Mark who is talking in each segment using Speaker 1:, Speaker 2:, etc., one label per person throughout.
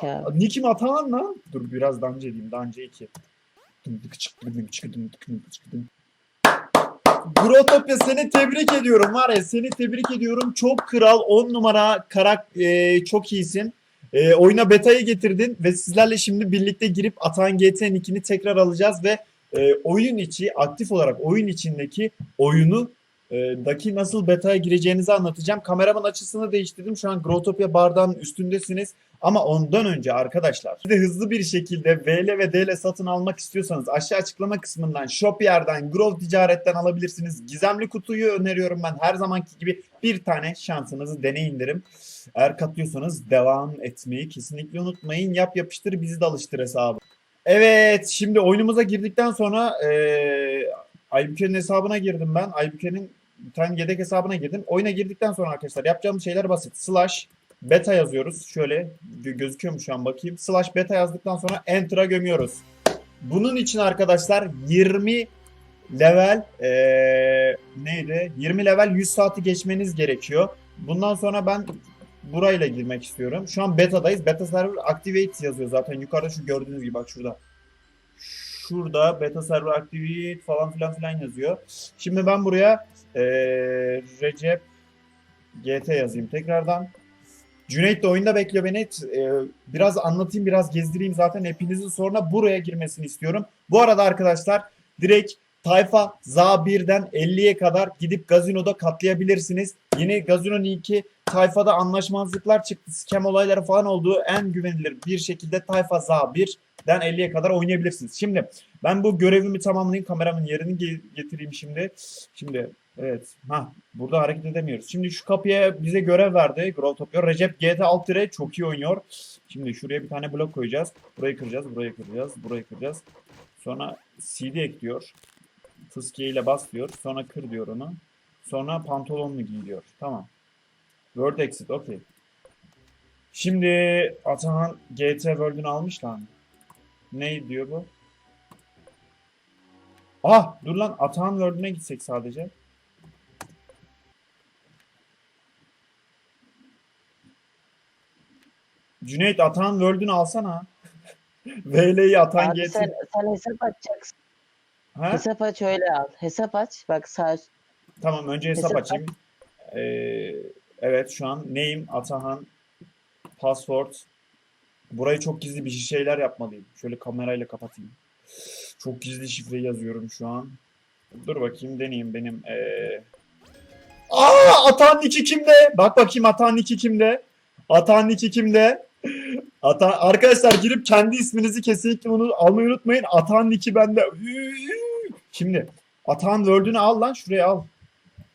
Speaker 1: Ki abi.
Speaker 2: Nick'im Atahan lan. Dur biraz danca edeyim. Danca 2. Grotopya seni tebrik ediyorum var ya seni tebrik ediyorum. Çok kral 10 numara karak e, çok iyisin. E, oyuna beta'yı getirdin ve sizlerle şimdi birlikte girip Atan GT'nin ikini tekrar alacağız ve e, oyun içi aktif olarak oyun içindeki oyunu daki nasıl beta'ya gireceğinizi anlatacağım. Kameraman açısını değiştirdim. Şu an Grotopia bardağının üstündesiniz. Ama ondan önce arkadaşlar de hızlı bir şekilde VL ve DL satın almak istiyorsanız aşağı açıklama kısmından Shopier'den Grove Ticaret'ten alabilirsiniz. Gizemli kutuyu öneriyorum ben her zamanki gibi bir tane şansınızı deneyin derim. Eğer katıyorsanız devam etmeyi kesinlikle unutmayın. Yap yapıştır bizi de alıştır hesabı. Evet şimdi oyunumuza girdikten sonra eee Aybüke'nin hesabına girdim ben. Aybüke'nin tane yedek hesabına girdim. Oyuna girdikten sonra arkadaşlar yapacağımız şeyler basit. Slash beta yazıyoruz. Şöyle gö- gözüküyor mu şu an bakayım. Slash beta yazdıktan sonra enter'a gömüyoruz. Bunun için arkadaşlar 20 level eee, neydi? 20 level 100 saati geçmeniz gerekiyor. Bundan sonra ben burayla girmek istiyorum. Şu an beta'dayız. Beta server activate yazıyor zaten. Yukarıda şu gördüğünüz gibi bak şurada. Şurada beta server activate falan filan filan yazıyor. Şimdi ben buraya eee, Recep GT yazayım tekrardan. Cüneyt de oyunda bekliyor beni. Eee, biraz anlatayım, biraz gezdireyim zaten hepinizin sonra buraya girmesini istiyorum. Bu arada arkadaşlar direkt Tayfa za 1'den 50'ye kadar gidip gazinoda katlayabilirsiniz. Yeni gazino linki Tayfa'da anlaşmazlıklar çıktı. Scam olayları falan olduğu en güvenilir bir şekilde Tayfa za 1'den 50'ye kadar oynayabilirsiniz. Şimdi ben bu görevimi tamamlayayım. Kameramın yerini ge- getireyim şimdi. Şimdi evet. Ha burada hareket edemiyoruz. Şimdi şu kapıya bize görev verdi. Growtopia. Recep GT Altire çok iyi oynuyor. Şimdi şuraya bir tane blok koyacağız. Burayı kıracağız, burayı kıracağız, burayı kıracağız. Sonra CD ekliyor. Fıskiye ile bas diyor. Sonra kır diyor onu. Sonra pantolonunu giy diyor. Tamam. Word exit. Okey. Şimdi Atahan GT World'ünü almış lan. Ne diyor bu? Ah dur lan Atahan World'üne gitsek sadece. Cüneyt Atahan World'ünü alsana. VL'yi Atahan
Speaker 1: Abi
Speaker 2: GT.
Speaker 1: sen, sen hesap açacaksın.
Speaker 2: Ha?
Speaker 1: Hesap aç öyle al. Hesap aç. Bak sağ
Speaker 2: Tamam önce hesap
Speaker 1: Hesap-
Speaker 2: açayım. Ee, evet şu an name Atahan password. Burayı çok gizli bir şeyler yapmalıyım. Şöyle kamerayla kapatayım. Çok gizli şifreyi yazıyorum şu an. Dur bakayım deneyeyim benim. Ee... Aa Atahan Niki kimde? Bak bakayım Atahan Niki kimde? Atahan Niki kimde? Ata arkadaşlar girip kendi isminizi kesinlikle bunu almayı unutmayın. Atahan Niki bende. Şimdi Atahan World'ünü al lan şuraya al.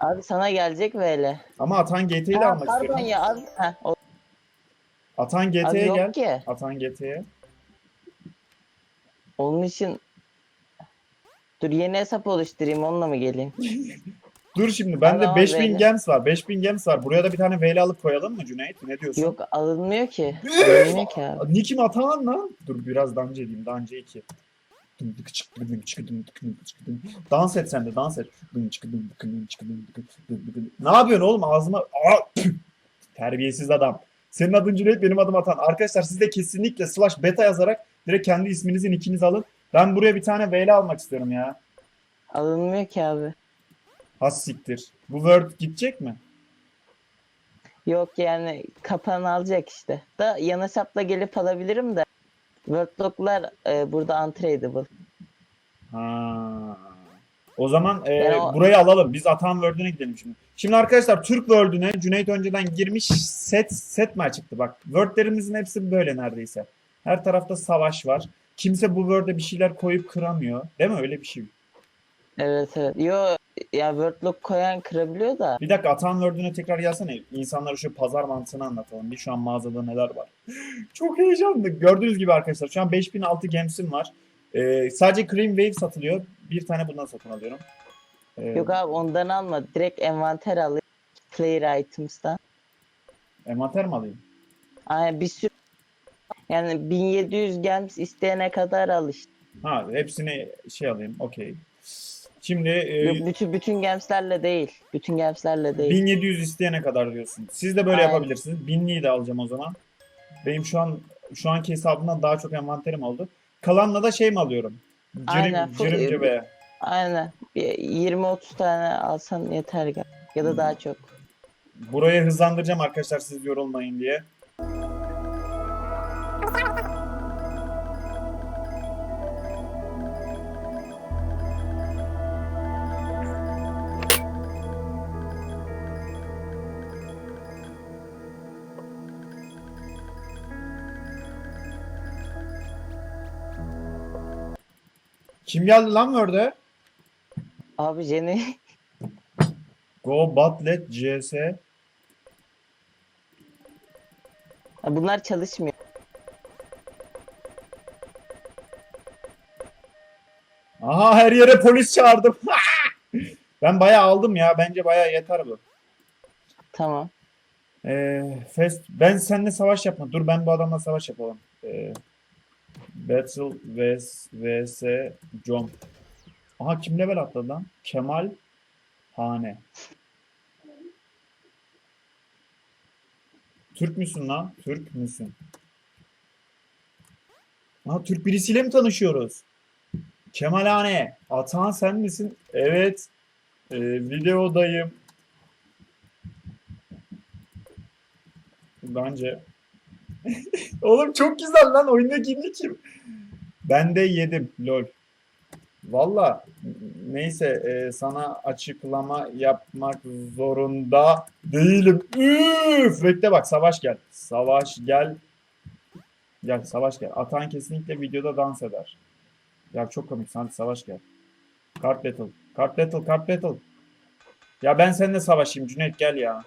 Speaker 1: Abi sana gelecek böyle.
Speaker 2: Ama Atan GT'yi de almak
Speaker 1: pardon
Speaker 2: istiyorum.
Speaker 1: ya abi. Heh, o-
Speaker 2: Atan
Speaker 1: abi
Speaker 2: GT'ye
Speaker 1: yok
Speaker 2: gel.
Speaker 1: ki.
Speaker 2: Atan GT'ye.
Speaker 1: Onun için Dur yeni hesap oluşturayım onunla mı geleyim?
Speaker 2: Dur şimdi bende
Speaker 1: Tamam,
Speaker 2: 5000
Speaker 1: böyle.
Speaker 2: gems var. 5000 gems var. Buraya da bir tane VL alıp koyalım mı Cüneyt? Ne diyorsun?
Speaker 1: Yok alınmıyor ki. Alınmıyor ki abi.
Speaker 2: Nick'im Atan lan. Dur biraz danca edeyim. Danca 2. Dans et sen de dans et. Ne yapıyorsun oğlum ağzıma? Aa. Terbiyesiz adam. Senin adın Cüneyt benim adım Atan. Arkadaşlar siz de kesinlikle slash beta yazarak direkt kendi isminizin ikiniz alın. Ben buraya bir tane VL almak istiyorum ya.
Speaker 1: Alınmıyor ki abi.
Speaker 2: Has siktir. Bu Word gidecek mi?
Speaker 1: Yok yani kapan alacak işte. Da yan hesapla gelip alabilirim de. Wordlock'lar e, burada untradable.
Speaker 2: Ha. O zaman e,
Speaker 1: o-
Speaker 2: burayı alalım. Biz Atan World'üne gidelim şimdi. Şimdi arkadaşlar Türk World'üne Cüneyt önceden girmiş set set mi çıktı? Bak Word'lerimizin hepsi böyle neredeyse. Her tarafta savaş var. Kimse bu Word'e bir şeyler koyup kıramıyor. Değil mi? Öyle bir şey.
Speaker 1: Evet evet. Yo ya Wordlock koyan kırabiliyor da.
Speaker 2: Bir dakika Atan World'üne tekrar gelsene. İnsanlara şu pazar mantığını anlatalım. Bir şu an mağazada neler var. Çok heyecanlı. Gördüğünüz gibi arkadaşlar şu an 5006 gemsim var. Ee, sadece Cream Wave satılıyor. Bir tane bundan satın alıyorum. Ee,
Speaker 1: Yok abi ondan alma. Direkt envanter al. Player items'tan.
Speaker 2: envanter mi alayım?
Speaker 1: Aynen bir sürü yani 1700 gelmiş isteyene kadar al işte.
Speaker 2: Ha hepsini şey alayım. Okey. Şimdi e,
Speaker 1: bütün bütün gemslerle değil. Bütün gemslerle değil.
Speaker 2: 1700 isteyene kadar diyorsun. Siz de böyle
Speaker 1: Aynen.
Speaker 2: yapabilirsiniz. 1000'liyi de alacağım o zaman. Benim şu an şu anki hesabımdan daha çok envanterim oldu. Kalanla da şey mi alıyorum? Cırım,
Speaker 1: Aynen, full-
Speaker 2: cırım cübe.
Speaker 1: Aynen. Bir 20-30 tane alsan yeter ya da daha çok.
Speaker 2: Burayı hızlandıracağım arkadaşlar siz yorulmayın diye. Kim geldi lan Word'e?
Speaker 1: Abi Jenny
Speaker 2: Go Botlet CS.
Speaker 1: bunlar çalışmıyor.
Speaker 2: Aha her yere polis çağırdım. ben bayağı aldım ya. Bence bayağı yeter bu.
Speaker 1: Tamam.
Speaker 2: Ee, fest, ben seninle savaş yapma. Dur ben bu adamla savaş yapalım. Ee, Battle vs vs John. Aha kim level atladı lan? Kemal Hane. Türk müsün lan? Türk müsün? Aha Türk birisiyle mi tanışıyoruz? Kemal Hane. Atahan sen misin? Evet. Ee, videodayım. Bence. Oğlum çok güzel lan oyundaki kim? Ben de yedim lol. Valla neyse e, sana açıklama yapmak zorunda değilim. Üf! Bekle bak savaş gel. Savaş gel. Gel savaş gel. Atan kesinlikle videoda dans eder. Ya çok komik. Hadi savaş gel. Kart battle. Kart battle. Kart battle. Ya ben seninle savaşayım. Cüneyt gel ya.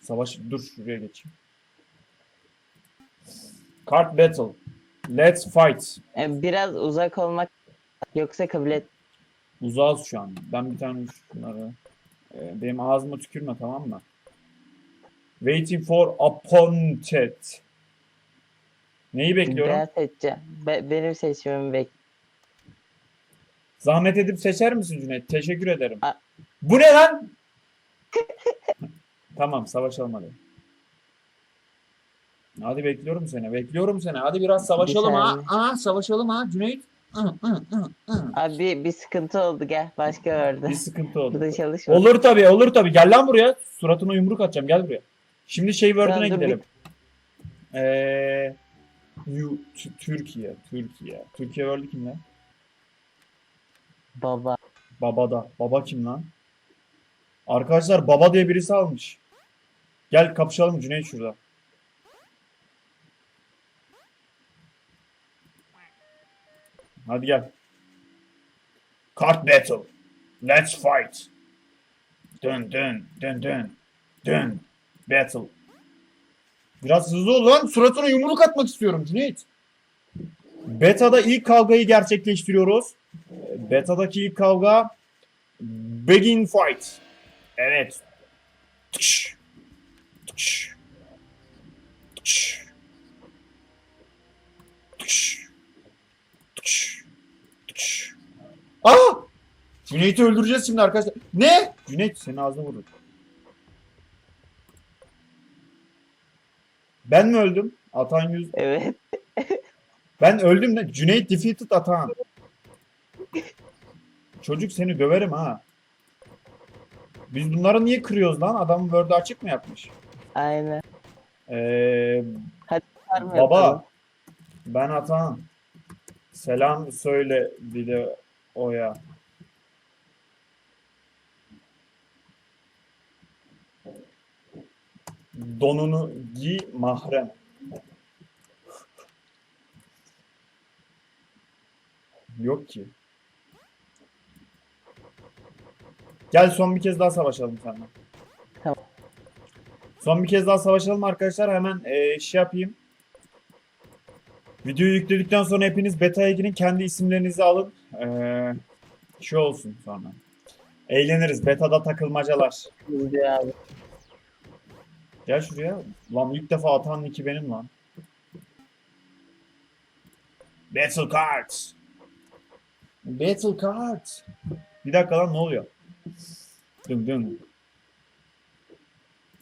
Speaker 2: Savaş dur şuraya geçeyim. Card battle. Let's fight.
Speaker 1: E, biraz uzak olmak yoksa kabul et.
Speaker 2: Uzağız şu an. Ben bir tane şunları e, benim ağzıma tükürme tamam mı? Waiting for appointed. Neyi bekliyorum?
Speaker 1: Ben seçeceğim. Be- benim seçimimi bek.
Speaker 2: Zahmet edip seçer misin Cüneyt? Teşekkür ederim.
Speaker 1: A-
Speaker 2: Bu ne lan? tamam savaşalım hadi. Hadi bekliyorum seni. Bekliyorum seni. Hadi biraz savaşalım ha.
Speaker 1: saniye.
Speaker 2: Aa, savaşalım ha Cüneyt. Hı, hı, hı, hı.
Speaker 1: Abi bir, bir sıkıntı oldu gel başka verdi.
Speaker 2: Bir sıkıntı oldu.
Speaker 1: Burada çalışma.
Speaker 2: Olur tabii, olur tabii. Gel lan buraya. Suratına yumruk atacağım. Gel buraya. Şimdi şey word'una
Speaker 1: Tamam, dur bir-
Speaker 2: gidelim. Ee, T- Türkiye, Türkiye. Türkiye word'u kim lan?
Speaker 1: Baba.
Speaker 2: Babada. Baba kim lan? Arkadaşlar baba diye birisi almış. Gel kapışalım Cüneyt şurada. Hadi gel. Kart battle. Let's fight. Dön dön dön dön. Dön. Battle. Biraz hızlı ol lan. Suratına yumruk atmak istiyorum Cüneyt. Beta'da ilk kavgayı gerçekleştiriyoruz. Beta'daki ilk kavga Begin fight. Evet. Tıkş. Tıkş. Tıkş. Tıkş. Tıkş. Aa! Cüneyt'i öldüreceğiz şimdi arkadaşlar. Ne? Cüneyt senin ağzına vurur. Ben mi öldüm? Atan yüz.
Speaker 1: Evet.
Speaker 2: Ben öldüm de Cüneyt defeated Atan. Çocuk seni döverim ha. Biz bunları niye kırıyoruz lan? Adam Word'ü açık mı yapmış?
Speaker 1: Aynen.
Speaker 2: Ee,
Speaker 1: mı
Speaker 2: baba
Speaker 1: yapalım?
Speaker 2: ben Atan. Selam söyle bir de Oya. Donunu giy mahrem. Yok ki. Gel son bir kez daha savaşalım seninle.
Speaker 1: Tamam.
Speaker 2: Son bir kez daha savaşalım arkadaşlar. Hemen eee, şey yapayım. Videoyu yükledikten sonra hepiniz beta'ya girin. Kendi isimlerinizi alın. Eee şey olsun sonra. Eğleniriz. Beta'da takılmacalar.
Speaker 1: Bizde abi.
Speaker 2: Gel şuraya. Lan ilk defa atan iki benim lan. Battle cards. Battle cards. Bir dakika lan ne oluyor? Dın dın.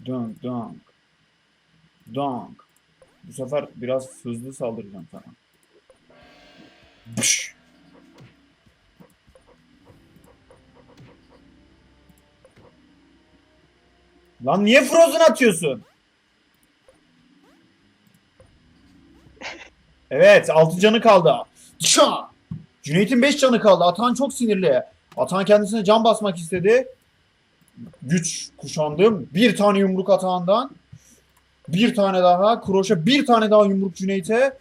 Speaker 2: Dın dın. Donk. Bu sefer biraz hızlı saldıracağım sana. Bış. Lan niye Frozen atıyorsun? Evet 6 canı kaldı. Ça! Cüneyt'in 5 canı kaldı. Atan çok sinirli. Atan kendisine can basmak istedi. Güç kuşandım. Bir tane yumruk Atan'dan. Bir tane daha. Kroşa bir tane daha yumruk Cüneyt'e.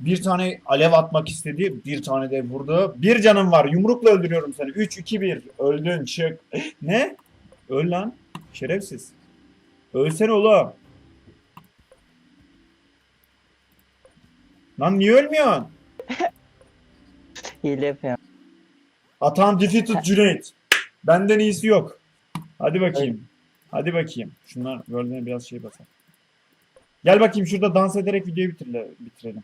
Speaker 2: Bir tane alev atmak istedi. Bir tane de vurdu. Bir canım var. Yumrukla öldürüyorum seni. 3, 2, 1. Öldün çık. ne? Öl lan. Şerefsiz. Ölsene oğlum. Lan niye ölmüyorsun?
Speaker 1: Hile yapıyorum.
Speaker 2: Atan defeated Cüneyt. Benden iyisi yok. Hadi bakayım. Hadi bakayım. Şunlar World'e biraz şey basar. Gel bakayım şurada dans ederek videoyu bitirle, bitirelim.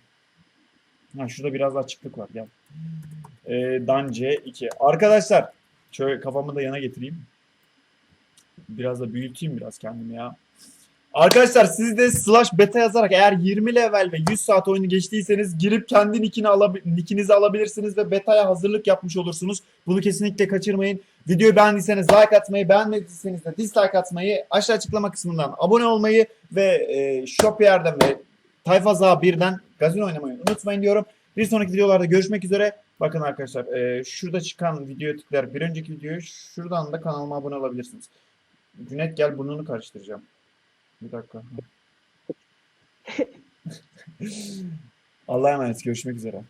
Speaker 2: Ha şurada biraz açıklık var gel. Ee, Dance 2. Arkadaşlar şöyle kafamı da yana getireyim. Biraz da büyüteyim biraz kendimi ya. Arkadaşlar siz de slash beta yazarak eğer 20 level ve 100 saat oyunu geçtiyseniz girip kendi nickini alabi- nickinizi alabilirsiniz ve beta'ya hazırlık yapmış olursunuz. Bunu kesinlikle kaçırmayın. Videoyu beğendiyseniz like atmayı, beğenmediyseniz de dislike atmayı, aşağı açıklama kısmından abone olmayı ve e, Shopier'den ve Tayfa 1'den gazino oynamayı unutmayın diyorum. Bir sonraki videolarda görüşmek üzere. Bakın arkadaşlar e, şurada çıkan videoya tıklayarak bir önceki videoyu şuradan da kanalıma abone olabilirsiniz. Cüneyt gel burnunu karıştıracağım. Bir dakika. Allah'a emanet görüşmek üzere.